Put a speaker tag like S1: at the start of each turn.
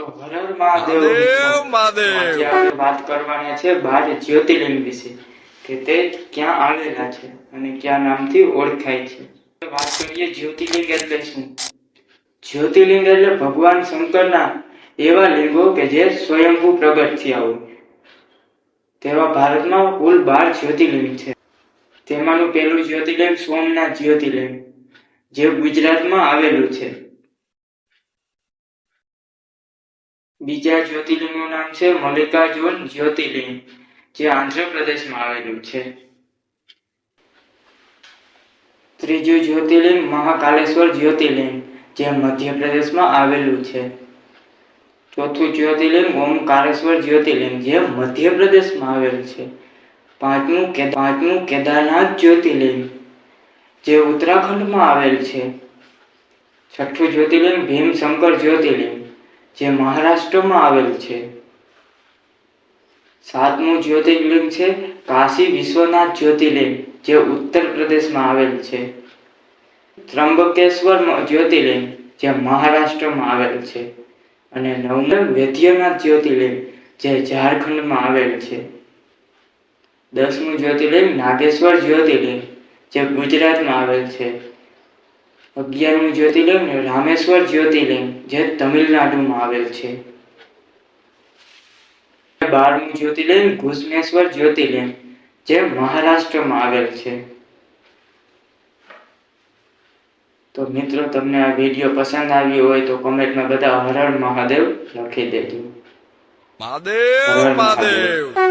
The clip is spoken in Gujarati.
S1: તો હર હર મહાદેવ
S2: મહાદેવ,
S1: આપણે વાત કરવાની છે બાર જ્યોતિર્લિંગ વિશે કે તે ક્યાં આવેલા છે અને ક્યાં નામથી ઓળખાય છે. વાત કરીએ જ્યોતિર્લિંગ એટલે શું? જ્યોતિર્લિંગ એટલે ભગવાન શંકરના એવા લિંગો કે જે સ્વયંભૂ પ્રગટ થયા હોય. તેવા ભારતમાં કુલ બાર જ્યોતિર્લિંગ છે. તેમાંનું પહેલું જ્યોતિર્લિંગ સોમનાથ જ્યોતિર્લિંગ જે ગુજરાતમાં આવેલું છે. બીજા જ્યોતિર્લિંગનું નામ છે મલ્લિકાર્જુન જ્યોતિર્લિંગ, જે આંધ્રપ્રદેશમાં આવેલું છે. ત્રીજું જ્યોતિર્લિંગ મહાકાલેશ્વર જ્યોતિર્લિંગ, જે મધ્યપ્રદેશમાં આવેલું છે. ચોથું જ્યોતિર્લિંગ ઓમકારેશ્વર જ્યોતિર્લિંગ, જે મધ્યપ્રદેશમાં આવેલું છે. પાંચમું પાંચમું કેદારનાથ જ્યોતિર્લિંગ, જે ઉત્તરાખંડમાં આવેલ છે. છઠ્ઠું જ્યોતિર્લિંગ ભીમશંકર જ્યોતિર્લિંગ જે મહારાષ્ટ્રમાં આવેલ છે. સાતમું જ્યોતિર્લિંગ છે, કાશી વિશ્વનાથ જ્યોતિર્લિંગ, જે ઉત્તર પ્રદેશમાં આવેલ છે. ત્રંબકેશ્વર જ્યોતિર્લિંગ, જે મહારાષ્ટ્રમાં આવેલ છે. અને નવમ વૈદ્યનાથ જ્યોતિર્લિંગ, જે ઝારખંડમાં આવેલ છે. દસમું જ્યોતિર્લિંગ, નાગેશ્વર જ્યોતિર્લિંગ, જે ગુજરાતમાં આવેલ છે. અગિયારમું જ્યોતિર્લિંગ રામેશ્વર જ્યોતિર્લિંગ જે તમિલનાડુમાં આવેલ છે. બારમું જ્યોતિર્લિંગ ઘુસમેશ્વર જ્યોતિર્લિંગ જે મહારાષ્ટ્રમાં આવેલ છે. તો મિત્રો તમને આ વીડિયો પસંદ આવ્યો હોય તો કોમેન્ટમાં બધા હર હર મહાદેવ લખી દેજો.
S2: મહાદેવ. મહાદેવ.